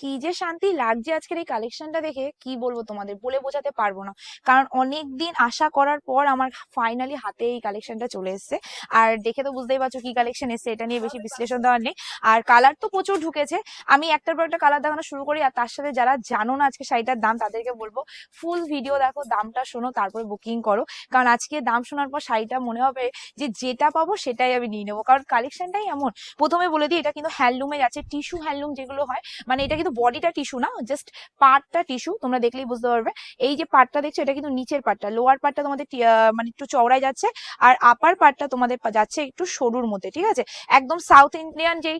কি যে শান্তি লাগছে আজকের এই কালেকশনটা দেখে, কি বলব তোমাদের? বলে বোঝাতে পারব না। কারণ অনেক দিন আশা করার পর আমার ফাইনালি হাতে এই কালেকশনটা চলে এসেছে। আর দেখে তো বুঝতেই পারছ কি কালেকশন এসেছে, এটা নিয়ে বেশি বিশ্লেষণ দেওয়ার নেই। আর কালার তো প্রচুর ঢুকেছে। আমি একটার পর একটা কালার দেখানো শুরু করি, আর তার সাথে যারা জানো না আজকে শাড়িটার দাম, তাদেরকে বলব ফুল ভিডিও দেখো, দামটা শোনো, তারপরে বুকিং করো। কারণ আজকে দাম শোনার পর শাড়িটা মনে হবে যে যেটা পাবো সেটাই আমি নিয়ে নেব। কারণ কালেকশনটাই এমন। প্রথমে বলে দিই, এটা কিন্তু হ্যান্ডলুমে যাচ্ছে টিস্যু হ্যান্ডলুম যেগুলো হয় মানে এটা কিন্তু বডিটা টিস্যু না জাস্ট পার্টটা টিস্যু তোমরা দেখলেই বুঝতে পারবে। এই যে পার্টটা দেখছ, এটা কিন্তু নিচের পার্টটা লোয়ার পার্টটা তোমাদের মানে একটু চওড়ায় যাচ্ছে, আর আপার পার্টটা তোমাদের যাচ্ছে একটু সরুর মধ্যে, ঠিক আছে? একদম সাউথ ইন্ডিয়ান যেই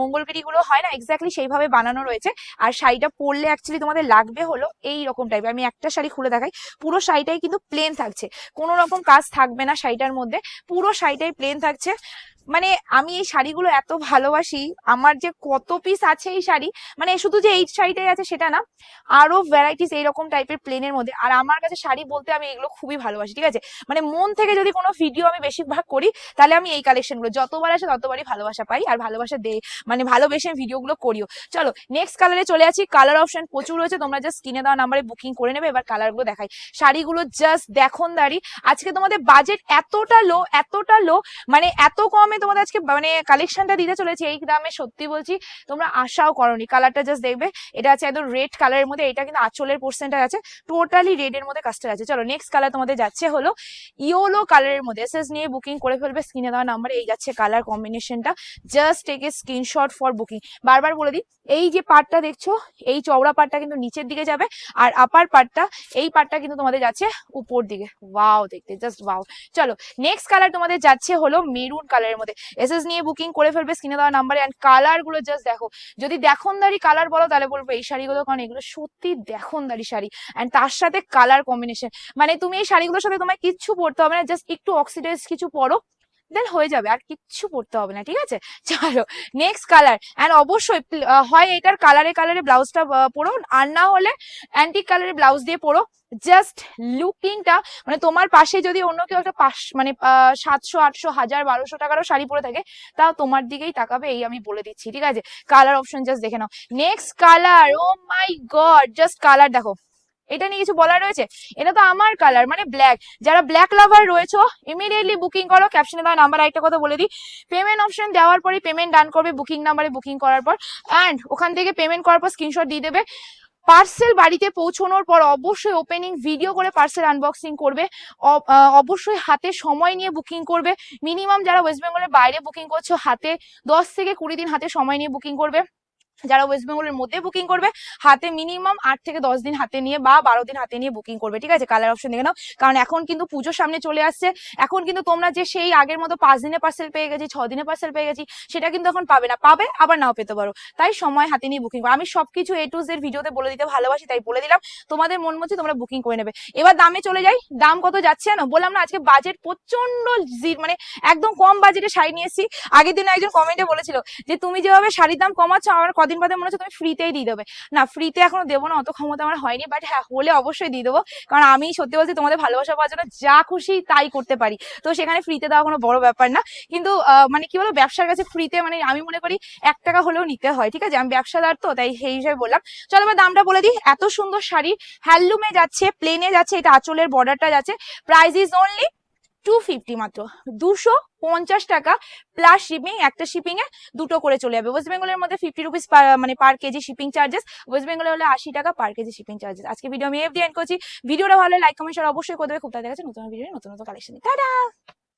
মঙ্গলগিরি গুলো হয় না এক্স্যাক্টলি সেইভাবে বানানো রয়েছে। আর শাড়িটা পরলে অ্যাকচুয়ালি তোমাদের লাগবে হলো এই রকম টাইপের আমি একটা শাড়ি খুলে দেখাই, পুরো শাড়িটাই কিন্তু প্লেন থাকছে। কোনো রকম কাজ থাকবে না শাড়িটার মধ্যে। পুরো শাড়িটাই প্লেন থাকছে। মানে আমি এই শাড়িগুলো এত ভালোবাসি, আমার যে কত পিস আছে এই শাড়ি মানে শুধু যে এই শাড়িটাই আছে সেটা না, আরও ভ্যারাইটিস এইরকম টাইপের প্লেনের মধ্যে। আর আমার কাছে শাড়ি বলতে আমি এগুলো খুবই ভালোবাসি, ঠিক আছে? মানে মন থেকে যদি কোনো ভিডিও আমি বেশিরভাগ করি, তাহলে আমি এই কালেকশনগুলো, যতবার আসে ততবারই ভালোবাসা পাই আর ভালোবাসা দেই। মানে ভালোবেসে ভিডিওগুলো করিও। চলো নেক্সট কালারে চলে আছি কালার অপশন প্রচুর রয়েছে, তোমরা জাস্ট কিনে দেওয়া নাম্বারে বুকিং করে নেবে, এবার কালারগুলো দেখাই। শাড়িগুলো জাস্ট দেখুন দাঁড়ি। আজকে তোমাদের বাজেট এতটা লো এতটা লো মানে এত কমে তোমাদের আজকে মানে কালেকশনটা দিতে চলেছে, এই দামে সত্যি বলছি, তোমরা আশাও করনি। কালারটা জাস্ট দেখবে, এটা আছে একদম রেড কালারের মধ্যে, এটা কিন্তু আঁচলের পোর্শনটা আছে টোটালি রেড এর মধ্যে কাস্টার আছে চলো নেক্সট কালার তোমাদের যাচ্ছে হলো ইয়োলো কালারের মধ্যে এসএস নিয়ে বুকিং করে ফেলবে স্ক্রিনে দেওয়া নাম্বারে এই যাচ্ছে কালার কম্বিনেশনটা just take screenshot for booking বারবার বলে দিই, এই যে পার্টটা দেখছ, এই চওড়া পার্টটা কিন্তু নিচের দিকে যাবে, আর আপার পার্টটা এই পার্টটা কিন্তু তোমাদের যাচ্ছে উপর দিকে। ওয়াও দেখতে জাস্ট ওয়াও চলো নেক্সট কালার তোমাদের যাচ্ছে হলো মেরুন কালারের মধ্যে। এসএস নিয়ে বুকিং করে ফেলবে স্ক্রিনে দেওয়া নাম্বারে অ্যান্ড কালারগুলো জাস্ট দেখো। যদি দেখনদারি কালার বলো, তাহলে বলব এই শাড়িগুলো, কারণ এগুলো সত্যি দেখনদারি শাড়ি। অ্যান্ড তার সাথে কালার কম্বিনেশন মানে তুমি এই শাড়িগুলোর সাথে তোমায় কিচ্ছু পরতে হবে না জাস্ট একটু অক্সিডাইজ কিছু পরো। দেন হয়ে যাবে, আর কিচ্ছু পড়তে হবে না, ঠিক আছে? চলো নেক্সট কালার অ্যান্ড অবশ্যই হয় এটার কালারে কালারে ব্লাউজটা পরো, আর না হলে অ্যান্টিক কালারের ব্লাউজ দিয়ে পরো। জাস্ট লুকিংটা মানে তোমার পাশে যদি অন্য কেউ একটা পাশ মানে সাতশো, আটশো, হাজার, বারোশো টাকারও শাড়ি পরে থাকে, তাও তোমার দিকেই তাকাবে, এই আমি বলে দিচ্ছি, ঠিক আছে? কালার অপশন জাস্ট দেখে নাও। Next colour oh my god just colour দেখো। এটা নিয়ে কিছু বলার রয়েছে? এটা তো আমার কালার মানে ব্ল্যাক যারা ব্ল্যাক লাভার রয়েছে ইমিডিয়েটলি বুকিং করো ক্যাপশনে দেওয়া নাম্বার একটা কথা বলে দিই। পেমেন্ট অপশন দেওয়ার পরে পেমেন্ট ডান করবে বুকিং নাম্বারে বুকিং করার পর। অ্যান্ড ওখান থেকে পেমেন্ট করার পর স্ক্রিনশট দিয়ে দেবে। পার্সেল বাড়িতে পৌঁছানোর পর অবশ্যই ওপেনিং ভিডিও করে পার্সেল আনবক্সিং করবে। অবশ্যই হাতে সময় নিয়ে বুকিং করবে। মিনিমাম যারা ওয়েস্ট বেঙ্গলের বাইরে বুকিং করছ, হাতে দশ থেকে কুড়ি দিন হাতে সময় নিয়ে বুকিং করবে। যারা ওয়েস্ট বেঙ্গলের মধ্যে বুকিং করবে, হাতে মিনিমাম আট থেকে দশ দিন হাতে নিয়ে বা বারো দিন হাতে নিয়ে বুকিং করবে, ঠিক আছে? কালার অপশন দেখে নাও। কারণ এখন কিন্তু পুজোর সামনে চলে আসছে। এখন কিন্তু তোমরা যে সেই আগের মতো পাঁচ দিনে পার্সেল পেয়ে গেছি, ছ দিনে পার্সেল পেয়ে গেছি, সেটা কিন্তু এখন পাবে না। পাবে, আবার নাও পেতে পারো। তাই সময় হাতে নিয়ে বুকিং করো। আমি সবকিছু এ টু জেড ভিডিওতে বলে দিতে ভালোবাসি, তাই বলে দিলাম। তোমাদের মন মতো তোমরা বুকিং করে নেবে। এবার দামে চলে যাই। দাম কত যাচ্ছে না বললাম না, আজকে বাজেট প্রচণ্ড জি- মানে একদম কম বাজেটে শাড়ি নিয়ে এসেছি। আগের দিন একজন কমেন্টে বলেছিল যে, তুমি যেভাবে শাড়ির দাম কমাচ্ছ, আমার কদিন বাদে মনে হচ্ছে তুমি ফ্রিতেই দিয়ে দেবে। না ফ্রিতে এখনও দেবো না, অত ক্ষমতা আমার হয়নি বাট হ্যাঁ হলে অবশ্যই দিয়ে দেবো। কারণ আমি সত্যি বলছি, তোমাদের ভালোবাসা পাওয়ার জন্য যা খুশি তাই করতে পারি। তো সেখানে ফ্রিতে দেওয়া কোনো বড় ব্যাপার না। কিন্তু মানে কি বলো ব্যবসার কাছে ফ্রিতে মানে আমি মনে করি, এক টাকা হলেও নিতে হয়, ঠিক আছে? আমি ব্যবসাদার তো, তাই সেই হিসাবে বললাম। চলো এবার দামটা বলে দিই। এত সুন্দর শাড়ি, হ্যান্ডলুমে যাচ্ছে প্লেনে যাচ্ছে, এটা আঁচলের বর্ডারটা যাচ্ছে। Price is only two fifty মাত্র। দুশো পঞ্চাশ টাকা প্লাস শিপিং একটা শিপিং এ দুটো করে চলে যাবে। ওয়েস্ট বেঙ্গলের মধ্যে ফিফটি রুপিস মানে per kg shipping charges west বেঙ্গলে হলে আশি টাকা পার কেজি শিপিং চার্জেস আজকে ভিডিও আমি এফ দিয়ে এন্ড করছি। ভিডিওটা ভালো লাইক কমেন্ট অবশ্যই করে দেবে। খুব তাড়াতাড়ি নতুন ভিডিও নতুন নতুন কালেকশন টাটা